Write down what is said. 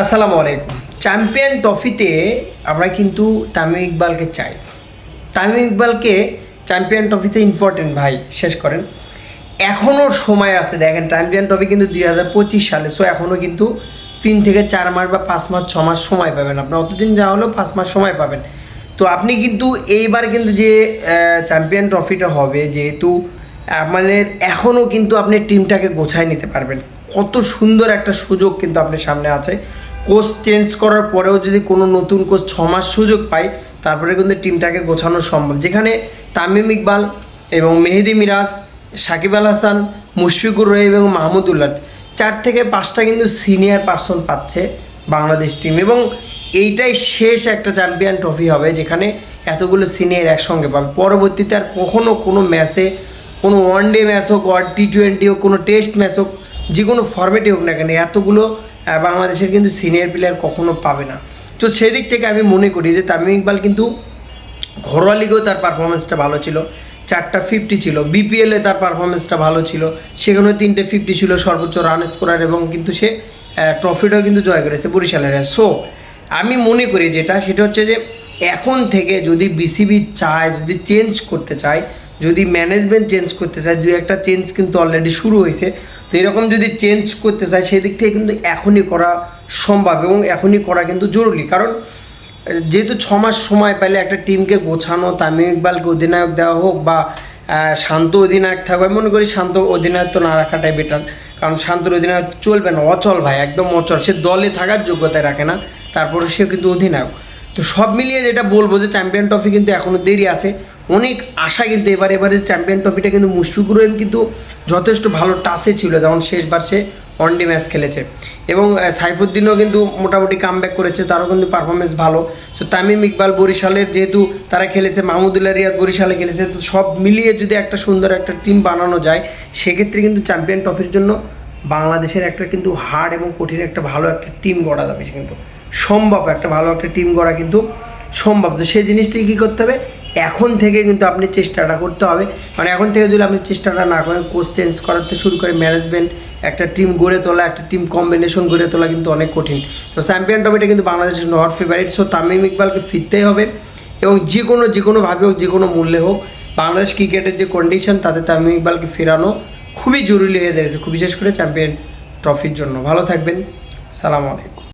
আসসালামু আলাইকুম। চ্যাম্পিয়ন ট্রফিতে আমরা কিন্তু তামিম ইকবালকে চাই। তামিম ইকবালকে চ্যাম্পিয়ন ট্রফিতে ইম্পর্টেন্ট ভাই, শেষ করেন। এখনও সময় আছে, দেখেন চ্যাম্পিয়ন ট্রফি কিন্তু দুই হাজার পঁচিশ সালে সো এখনও কিন্তু তিন থেকে চার মাস বা পাঁচ মাস, ছ মাস সময় পাবেন। আপনি অতদিন যা হলেও পাঁচ মাস সময় পাবেন। তো আপনি কিন্তু এইবার কিন্তু যে চ্যাম্পিয়ন ট্রফিটা হবে, যেহেতু মানে এখনও কিন্তু আপনি টিমটাকে গোছায় নিতে পারবেন। কত সুন্দর একটা সুযোগ কিন্তু আপনার সামনে আছে। কোচ চেঞ্জ করার পরেও যদি কোনো নতুন কোচ ছ মাস সুযোগ পায়, তারপরে কিন্তু টিমটাকে গোছানো সম্ভব। যেখানে তামিম ইকবাল এবং মেহেদি মিরাজ, সাকিব আল হাসান, মুশফিকুর রহিম এবং মাহমুদুল্লাহ চার থেকে পাঁচটা কিন্তু সিনিয়র পার্সন পাচ্ছে বাংলাদেশ টিম এবং এইটাই শেষ একটা চ্যাম্পিয়ন ট্রফি হবে যেখানে এতগুলো সিনিয়র একসঙ্গে পাবে। পরবর্তীতে আর কখনও কোনো ম্যাচে কোনো ওয়ান ডে ম্যাচ হোক আর টি টোয়েন্টি হোক, কোনো টেস্ট ম্যাচ হোক, যে কোনো ফর্মেটে হোক না কেন, এতগুলো বাংলাদেশের কিন্তু সিনিয়র প্লেয়ার কখনো পাবে না। তো সেদিক থেকে আমি মনে করি যে তামিম ইকবাল কিন্তু ঘরোয়া লিগেও তার পারফরমেন্সটা ভালো ছিল। চারটা ফিফটি ছিল। বিপিএলে তার পারফরমেন্সটা ভালো ছিল। সেখানে তিনটে ফিফটি ছিল, সর্বোচ্চ রান স্কোরার এবং কিন্তু সে ট্রফিটাও কিন্তু জয় করেছে বরিশালের। সো আমি মনে করি যেটা, সেটা হচ্ছে যে এখন থেকে যদি বিসিবি চায়, যদি চেঞ্জ করতে চায় যদি ম্যানেজমেন্ট চেঞ্জ করতে চায়, যদি একটা চেঞ্জ কিন্তু অলরেডি শুরু হয়েছে, তো এরকম যদি চেঞ্জ করতে চায়, সেদিক থেকে কিন্তু এখনই করা সম্ভব এবং এখনই করা কিন্তু জরুরি। কারণ, যেহেতু ছ মাস সময় পেলে একটা টিমকে গোছানো, তামিম ইকবালকে অধিনায়ক দেওয়া হোক বা শান্ত অধিনায়ক থাকবে মনে করি শান্ত অধিনায়ক না রাখাটাই বেটার কারণ শান্তর অধিনায়ক চলবে না, অচল ভাই, একদম অচল। সে দলে থাকার যোগ্যতায় রাখে না, তারপরে সে কিন্তু অধিনায়ক। তো সব মিলিয়ে যেটা বলব যে চ্যাম্পিয়ন ট্রফি কিন্তু এখনও দেরি আছে। অনেক আশা কিন্তু এবার এবারে চ্যাম্পিয়ন ট্রফিটা কিন্তু মুশফিকুর রহিম কিন্তু যথেষ্ট ভালো টাসে ছিল যেমন শেষবার সে ওয়ানডে ম্যাচ খেলেছে। এবং সাইফুদ্দিনও কিন্তু মোটামুটি কাম করেছে, তারও কিন্তু পারফরমেন্স ভালো। তো তামিম ইকবাল বরিশালের যেহেতু তারা খেলেছে, মাহমুদুল্লাহ রিয়াদ বরিশালে খেলেছে, তো সব মিলিয়ে যদি একটা সুন্দর একটা টিম বানানো যায়, সেক্ষেত্রে কিন্তু চ্যাম্পিয়ন ট্রফির জন্য বাংলাদেশের একটা কিন্তু হার্ড এবং কঠিন একটা ভালো একটা টিম গড়া যাবে কিন্তু। সম্ভব একটা ভালো একটা টিম গড়া কিন্তু সম্ভব। তো সেই জিনিসটাই কী করতে হবে? এখন থেকে কিন্তু আপনি চেষ্টাটা করতে হবে। মানে এখন থেকে যদি আপনি চেষ্টাটা না করেন কোচ চেঞ্জ করাতে শুরু করে ম্যানেজমেন্ট একটা টিম গড়ে তোলা, একটা টিম কম্বিনেশন গড়ে তোলা কিন্তু অনেক কঠিন। তো চ্যাম্পিয়ন ট্রফিটা কিন্তু বাংলাদেশের নট ফেভারিট সো তামিম ইকবালকে ফিরতেই হবে এবং যে কোনো, যে কোনোভাবে হোক, যে কোনো মূল্যে হোক, বাংলাদেশ ক্রিকেটের যে কন্ডিশন তাতে তামিম ইকবালকে ফেরানো খুবই জরুরি হয়ে দাঁড়িয়েছে বিশেষ করে চ্যাম্পিয়ন ট্রফির জন্য। ভালো থাকবেন। সালাম আলাইকুম।